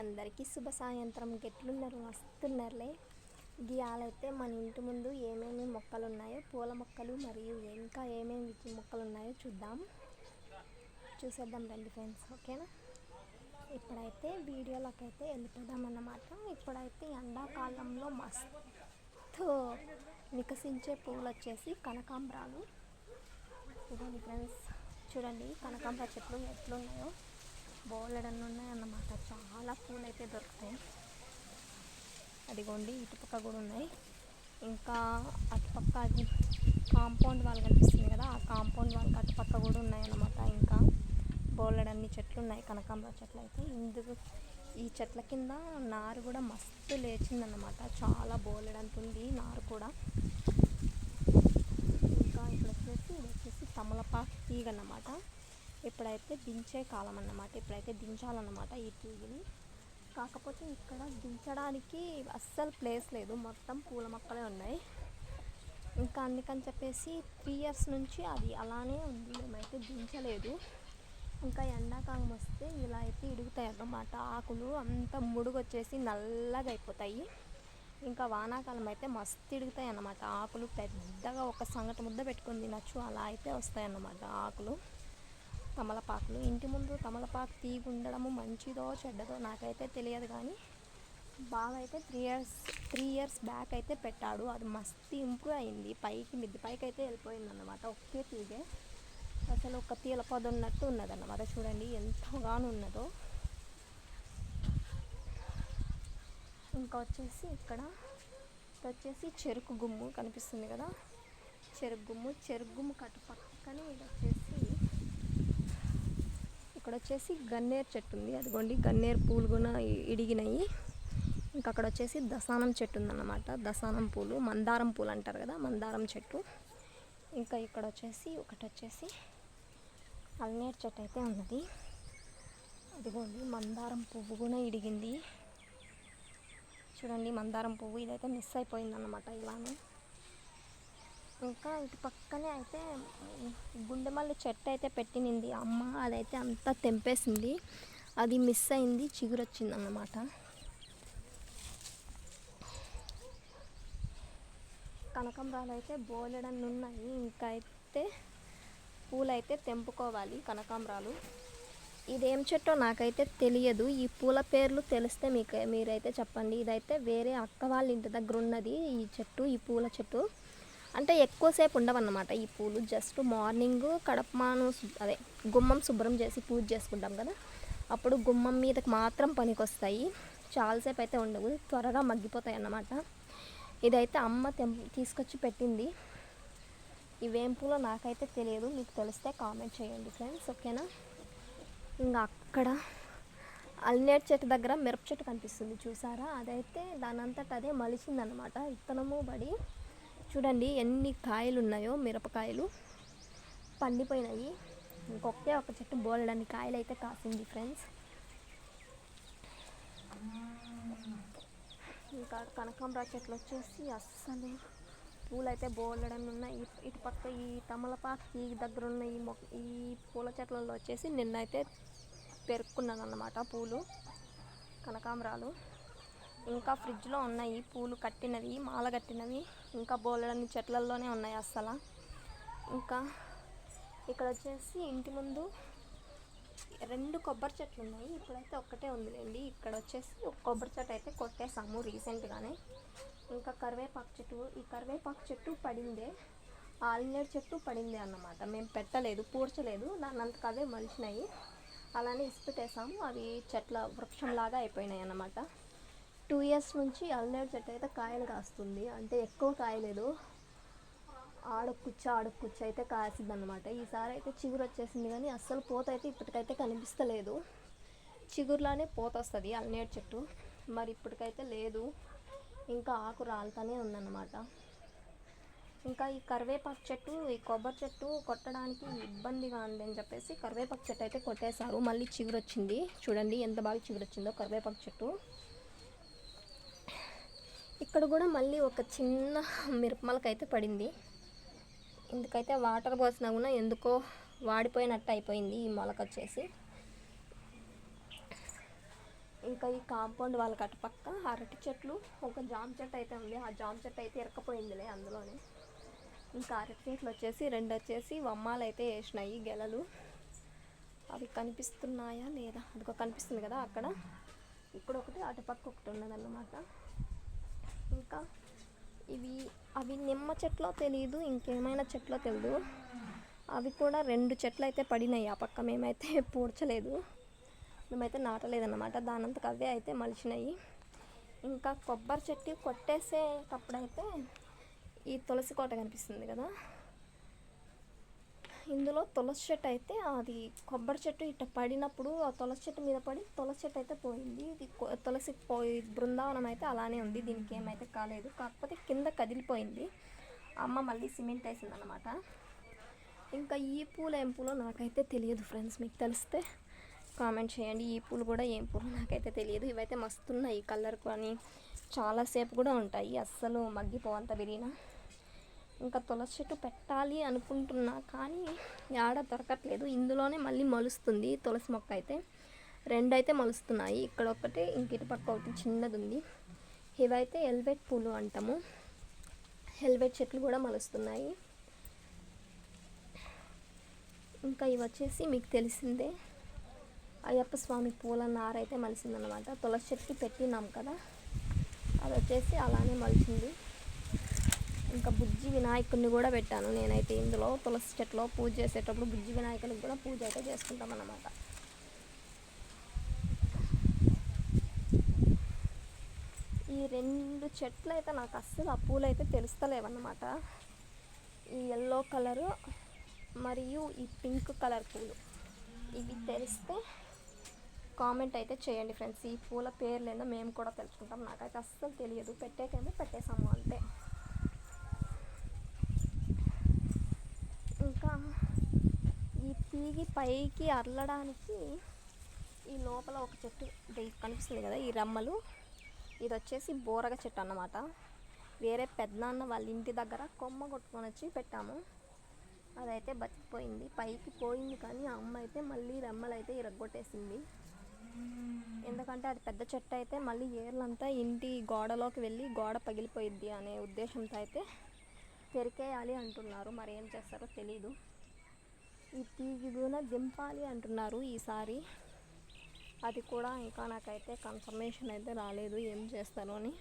అందరికీ శుభ సాయంత్రం. గెట్లున్నారు వస్తున్నారులే గియాలైతే మన ఇంటి ముందు ఏమేమి మొక్కలు ఉన్నాయో పూల మొక్కలు మరియు ఇంకా ఏమేమి మొక్కలు ఉన్నాయో చూద్దాం. చూసేద్దాం రండి ఫ్రెండ్స్ ఓకేనా? ఇప్పుడైతే వీడియోలోకి అయితే వెళ్ళిపోదాం అన్నమాట ఇప్పుడైతే ఎండాకాలంలో మస్తు వికసించే పువ్వులు వచ్చేసి కనకాంబరాలు. ఇదిగోండి ఫ్రెండ్స్ చూడండి కనకాంబర చెట్లు ఎట్లున్నాయో. బోలెడన్ని ఉన్నాయన్నమాట చాలా పూలు అయితే దొరుకుతాయి. అదిగోండి ఇటుపక్క కూడా ఉన్నాయి. ఇంకా అటుపక్క అది కాంపౌండ్ వాళ్ళు కనిపిస్తుంది కదా ఆ కాంపౌండ్ వాళ్ళకి అటుపక్క కూడా ఉన్నాయన్నమాట. ఇంకా బోలెడన్ని చెట్లు ఉన్నాయి కనకాంబర చెట్లు అయితే ఇందుకు ఈ చెట్ల కింద నారు కూడా మస్తు లేచిందన్నమాట. చాలా బోలెడంత ఉంది నారు కూడా. ఇంకా ఇక్కడ వచ్చేసి ఇది వచ్చేసి తమలపాకు తీగ అన్నమాట ఇప్పుడైతే దించే కాలం అన్నమాట ఇప్పుడైతే దించాలన్నమాట ఈ టీవీని. కాకపోతే ఇక్కడ దించడానికి అస్సలు ప్లేస్ లేదు. మొత్తం పూల మొక్కలే ఉన్నాయి. ఇంకా అందుకని చెప్పేసి త్రీ ఇయర్స్ నుంచి అది అలానే ఉంది. మేమైతే దించలేదు. ఇంకా ఎండాకాలం వస్తే ఇలా అయితే ఇడుగుతాయి అన్నమాట. ఆకులు అంత ముడుగు వచ్చేసి నల్లగా అయిపోతాయి. ఇంకా వానాకాలం అయితే మస్తు ఇడుగుతాయి అన్నమాట. ఆకులు పెద్దగా ఒక సంగటి ముద్ద పెట్టుకుని తినచ్చు. అలా అయితే వస్తాయి అన్నమాట ఆకులు. తమలపాకులు. ఇంటి ముందు తమలపాకు తీగి ఉండడము మంచిదో చెడ్డదో నాకైతే తెలియదు కానీ బాగా అయితే three years three years back అయితే పెట్టాడు. అది మస్తు ఇంప్రూవ్ అయింది. పైకి మిద్ది పైకి అయితే వెళ్ళిపోయింది అనమాట ఒకే తీగే. అసలు ఒక తీల పొద ఉన్నట్టు ఉన్నదన్నమాట. చూడండి ఎంతగానో ఉన్నదో. ఇంకా వచ్చేసి ఇక్కడ వచ్చేసి చెరుకు గుమ్ము కనిపిస్తుంది కదా. చెరుకు గుమ్ము చెరుకు గుమ్ము కట్టు పక్కనే ఇది వచ్చేసి ఇక్కడ వచ్చేసి గన్నేరు చెట్టు ఉంది అదిగోండి గన్నేరు పూలు కూడా ఇడిగినాయి. ఇంకా అక్కడ వచ్చేసి దసానం చెట్టు ఉందన్నమాట దసానం పూలు మందారం పూలు అంటారు కదా మందారం చెట్టు. ఇంకా ఇక్కడ వచ్చేసి ఒకటి వచ్చేసి అల్నేరు చెట్టు అయితే ఉన్నది. అదిగోండి మందారం పువ్వు కూడా ఇడిగింది. చూడండి మందారం పువ్వు ఇదైతే మిస్ అయిపోయిందన్నమాట ఇలానే. ఇంకా ఇటు పక్కనే అయితే గుండెమల్లి చెట్టు అయితే పెట్టినింది. అమ్మ అదైతే అంతా తెంపేసింది. అది మిస్ అయింది చిగురొచ్చింది అన్నమాట కనకంబరాలు అయితే బోలెడన్ని ఉన్నాయి ఇంకా అయితే పూలు అయితే తెంపుకోవాలి కనకాంబరాలు. ఇదేం చెట్టో నాకైతే తెలియదు. ఈ పూల పేర్లు తెలిస్తే మీకు మీరైతే చెప్పండి. ఇదైతే వేరే అక్క వాళ్ళ ఇంటి దగ్గర ఉన్నది ఈ చెట్టు ఈ పూల చెట్టు. అంటే ఎక్కువసేపు ఉండవన్నమాట. ఈ పూలు జస్ట్ మార్నింగ్ కడపమాను అదే గుమ్మం శుభ్రం చేసి పూజ చేసుకుంటాం కదా. అప్పుడు గుమ్మం మీదకి మాత్రం పనికొస్తాయి. చాలాసేపు అయితే ఉండవు. త్వరగా మగ్గిపోతాయి అన్నమాట. ఇదైతే అమ్మ తెం తీసుకొచ్చి పెట్టింది. ఇవేం పూలో నాకైతే తెలియదు. మీకు తెలిస్తే కామెంట్ చేయండి ఫ్రెండ్స్ ఓకేనా ఇంకా అక్కడ అల్నేట్ చెట్టు దగ్గర మిరప చెట్టు కనిపిస్తుంది. చూసారా? అదైతే దానంతట అదే మలిచిందనమాట విత్తనము పడి చూడండి ఎన్ని కాయలు ఉన్నాయో మిరపకాయలు. పండిపోయినాయి. ఇంకొకే ఒక చెట్టు బోలడాన్ని కాయలు అయితే కాసింది ఫ్రెండ్స్. ఇంకా కనకాంబర చెట్లు వచ్చేసి అస్సలు పూలు అయితే ఉన్నాయి. ఇటు- పక్క ఈ తమలపాకు ఈ దగ్గర ఉన్న ఈ మొక్క ఈ పూల చెట్లలో వచ్చేసి నిన్నైతే పెరుక్కున్నాను అన్నమాట పూలు కనకాంబరాలు. ఇంకా ఫ్రిడ్జ్లో ఉన్నాయి పూలు కట్టినవి మాల కట్టినవి ఇంకా బోలెడన్ని చెట్లల్లోనే ఉన్నాయి అస్సలు. ఇంకా ఇక్కడ వచ్చేసి ఇంటి ముందు రెండు కొబ్బరి చెట్లు ఉన్నాయి ఇప్పుడైతే ఒక్కటే ఉందిలేండి. ఇక్కడ వచ్చేసి ఒక కొబ్బరి చెట్టు అయితే కొట్టేసాము రీసెంట్గానే. ఇంకా కరివేపాకు చెట్టు ఈ కరివేపాకు చెట్టు పడిందే ఆ చెట్టు పడిందే అన్నమాట. మేము పెట్టలేదు పూడ్చలేదు దాని అంతకు అవే మలిచినాయి. అలానే ఇసుపెట్టేసాము అవి చెట్ల వృక్షంలాగా అయిపోయినాయి అన్నమాట. టూ ఇయర్స్ నుంచి అల్నేరు చెట్టు అయితే కాయలు కాస్తుంది. అంటే ఎక్కువ కాయలేదు. ఆడకుచ్చ ఆడకుచ్చ అయితే కాసింది అనమాట ఈసారి అయితే చిగురు వచ్చేసింది కానీ అస్సలు పూత అయితే ఇప్పటికైతే కనిపిస్తలేదు. చిగురులానే పూత వస్తుంది అల్నేరు చెట్టు. మరి ఇప్పటికైతే లేదు. ఇంకా ఆకు రాలుతానే ఉందన్నమాట. ఇంకా ఈ కరివేపాకు చెట్టు ఈ కొబ్బరి చెట్టు కొట్టడానికి ఇబ్బందిగా ఉంది అని చెప్పేసి కరివేపాకు చెట్టు అయితే కొట్టేశారు. మళ్ళీ చిగురు వచ్చింది చూడండి ఎంత బాగా చిగురు వచ్చిందో కరివేపాకు చెట్టు. ఇక్కడ కూడా మళ్ళీ ఒక చిన్న మిరపమలకైతే అయితే పడింది. ఇందుకైతే వాటర్ పోసినా కూడా ఎందుకో వాడిపోయినట్టు అయిపోయింది ఈ మొలక వచ్చేసి. ఇంకా ఈ కాంపౌండ్ వాళ్ళకి అటుపక్క అరటి చెట్లు ఒక జామ చెట్టు అయితే ఉంది. ఆ జామ చెట్టు అయితే ఇరకపోయిందిలే అందులోనే. ఇంకా అరటి చెట్లు వచ్చేసి రెండు వచ్చేసి వమ్మాలు అయితే వేసినాయి గెలలు. అవి కనిపిస్తున్నాయా లేదా? అదిగో కనిపిస్తుంది కదా అక్కడ. ఇక్కడ ఒకటి అటుపక్క ఒకటి ఉన్నదన్నమాట. ఇంకా ఇవి అవి నిమ్మ చెట్లో తెలియదు ఇంకేమైనా చెట్లో తెలియదు అవి కూడా రెండు చెట్లు అయితే పడినాయి ఆ పక్క మేమైతే పూడ్చలేదు. మేమైతే నాటలేదన్నమాట దానంతకు అవే అయితే మలిచినాయి. ఇంకా కొబ్బరి చెట్టు కొట్టేసేటప్పుడైతే ఈ తులసి కోట కనిపిస్తుంది కదా. ఇందులో తులసి చెట్టు అయితే అది కొబ్బరి చెట్టు ఇట్ట పడినప్పుడు ఆ తులసి చెట్టు మీద పడి తులసి చెట్టు అయితే పోయింది. ఇది తులసి పోయి బృందావనం అయితే అలానే ఉంది. దీనికి ఏమైతే కాలేదు. కాకపోతే కింద కదిలిపోయింది. అమ్మ మళ్ళీ సిమెంట్ వేసింది అనమాట ఇంకా ఈ పూలు ఏం పూలో నాకైతే తెలియదు ఫ్రెండ్స్. మీకు తెలిస్తే కామెంట్ చేయండి. ఈ పూలు కూడా ఏం పూలు నాకైతే తెలియదు. ఇవైతే మస్తున్నాయి. కలర్ కానీ చాలాసేపు కూడా ఉంటాయి. అస్సలు మగ్గిపోవంత విరిగినా. ఇంకా తులసి చెట్టు పెట్టాలి అనుకుంటున్నా కానీ ఆడ దొరకట్లేదు. ఇందులోనే మళ్ళీ మలుస్తుంది తులసి మొక్క అయితే. రెండు అయితే మలుస్తున్నాయి. ఇక్కడ ఒకటి ఇంక పక్క ఒకటి చిన్నది ఉంది ఇవైతే హెల్వెట్ పూలు అంటాము. హెల్వెట్ చెట్లు కూడా మలుస్తున్నాయి. ఇంకా ఇవి వచ్చేసి మీకు తెలిసిందే. అయ్యప్ప స్వామి పూల నారైతే మలిసిందనమాట తులసి చెట్టుకి పెట్టినాం కదా. అది వచ్చేసి అలానే మలిచింది. ఇంకా బుజ్జి వినాయకుడిని కూడా పెట్టాను. నేనైతే ఇందులో తులసి చెట్లో పూజ చేసేటప్పుడు బుజ్జి వినాయకుడికి కూడా పూజ అయితే చేసుకుంటాం అన్నమాట. ఈ రెండు చెట్లు అయితే నాకు అస్సలు ఆ పూలు అయితే తెలుస్తలేవన్నమాట. ఈ ఎల్లో కలరు మరియు ఈ పింక్ కలర్ పూలు. ఇవి తెలిస్తే కామెంట్ అయితే చేయండి ఫ్రెండ్స్. ఈ పూల పేర్లు ఏందో మేము కూడా తెలుసుకుంటాం. నాకైతే అస్సలు తెలియదు. పెట్టేకేమో పెట్టేసాము అంతే ఇంకా ఈ తీగి పైకి అరలడానికి ఈ లోపల ఒక చెట్టు కనిపిస్తుంది కదా ఈ రమ్మలు. ఇది వచ్చేసి బోరగ చెట్టు అన్నమాట. వేరే పెద్దనాన్న వాళ్ళ ఇంటి దగ్గర కొమ్మ కొట్టుకొని వచ్చి పెట్టాము. అదైతే బతికిపోయింది. పైకి పోయింది కానీ ఆ అమ్మ అయితే మళ్ళీ రెమ్మలు అయితే ఇరగొట్టేసింది. ఎందుకంటే అది పెద్ద చెట్టు అయితే మళ్ళీ ఏర్లంతా ఇంటి గోడలోకి వెళ్ళి గోడ పగిలిపోయిద్ది అనే ఉద్దేశంతో అయితే పెరికేయాలి అంటున్నారు. మరి ఏం చేస్తారో తెలీదు. ఈ తీగి కూడా దింపాలి అంటున్నారు ఈసారి. అది కూడా ఇంకా నాకైతే కన్ఫర్మేషన్ అయితే రాలేదు ఏం చేస్తారో అని.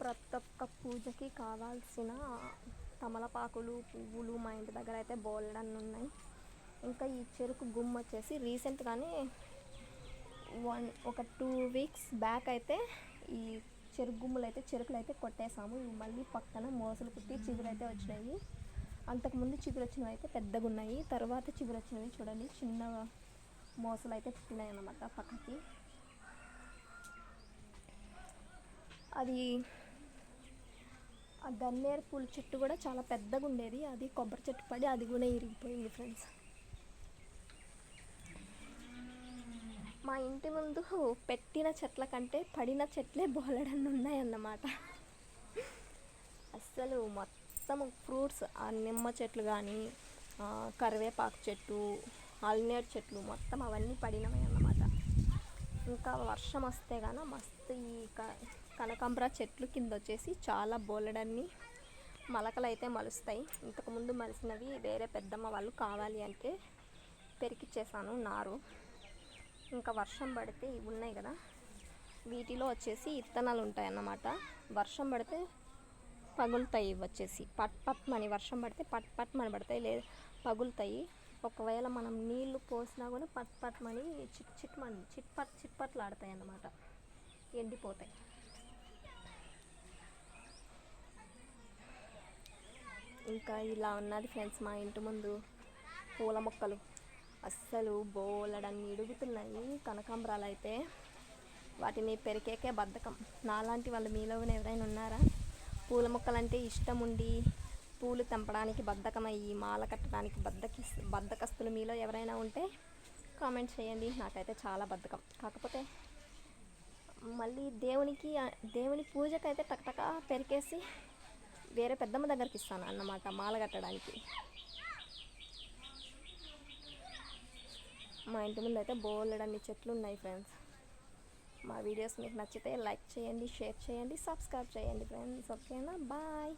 ప్రతి ఒక్క పూజకి కావాల్సిన తమలపాకులు పువ్వులు మా ఇంటి దగ్గర అయితే బోలెడన్ని ఉన్నాయి. ఇంకా ఈ చెరుకు గుమ్మ వచ్చేసి రీసెంట్గానే వన్ ఒక టూ వీక్స్ బ్యాక్ అయితే ఈ చెరుకు గుమ్మలు అయితే చెరుకులు అయితే కొట్టేసాము ఇవి మళ్ళీ పక్కన మోసలు కుట్టి చిగురైతే వచ్చినాయి. అంతకుముందు చిగురు వచ్చినవి అయితే పెద్దగా ఉన్నాయి తర్వాత చిగురు వచ్చినవి చూడండి. చిన్న మోసలు అయితే పుట్టినాయి అన్నమాట పక్కకి. అది ఆ గన్నేరు పూల చెట్టు కూడా చాలా పెద్దగా ఉండేది అది కొబ్బరి చెట్టు పడి అది కూడా ఇరిగిపోయింది ఫ్రెండ్స్. మా ఇంటి ముందు పెట్టిన చెట్ల కంటే పడిన చెట్లే బోలెడన్ని ఉన్నాయన్నమాట. అస్సలు మొత్తం ఫ్రూట్స్ ఆ నిమ్మ చెట్లు కానీ కరివేపాకు చెట్టు ఆల్నేట్ చెట్లు మొత్తం అవన్నీ పడినవి అన్నమాట. ఇంకా వర్షం వస్తే గాన మస్తు ఈ క కనకాంబర చెట్లు కింద వచ్చేసి చాలా బోలెడన్ని మొలకలు అయితే మలుస్తాయి ఇంతకుముందు మలిసినవి వేరే పెద్దమ్మ వాళ్ళు కావాలి అంటే పెరికిచ్చేసాను నారు. ఇంకా వర్షం పడితే ఇవి ఉన్నాయి కదా. వీటిలో వచ్చేసి ఇత్తనాలు ఉంటాయి అన్నమాట వర్షం పడితే పగులుతాయి ఇవి వచ్చేసి. పట్ పట్ మని వర్షం పడితే పట్ పట్ మని పడతాయి. లేదు పగులుతాయి. ఒకవేళ మనం నీళ్ళు పోసినా కూడా పట్ పట్ మని చిట్ చిట్ మని చిట్ పట్ చిట్ పట్లు ఆడతాయి అన్నమాట. ఎండిపోతాయి. ఇంకా ఇలా ఉన్నది ఫ్రెండ్స్ మా ఇంటి ముందు పూల మొక్కలు. అస్సలు బోలెడన్ని ఇడుగుతున్నాయి కనకాంబరాలు అయితే వాటిని పెరికేకే బద్ధకం. నాలాంటి వాళ్ళు మీలో ఎవరైనా ఉన్నారా? పూల మొక్కలంటే ఇష్టం ఉండి పూలు తెంపడానికి బద్ధకమయ్యి మాల కట్టడానికి బద్దకి బద్దకస్తులు మీలో ఎవరైనా ఉంటే కామెంట్ చేయండి. నాకైతే చాలా బద్ధకం. కాకపోతే మళ్ళీ దేవునికి దేవుని పూజకైతే టక్టక పెరికేసి వేరే పెద్దమ్మ దగ్గరికి ఇస్తాను అన్నమాట మాల కట్టడానికి. మా ఇంటి ముందు అయితే బోలెడన్ని చెట్లు ఉన్నాయి ఫ్రెండ్స్. మా వీడియోస్ మీకు నచ్చితే లైక్ చేయండి షేర్ చేయండి సబ్స్క్రైబ్ చేయండి ఫ్రెండ్స్. ఓకేనా? బాయ్.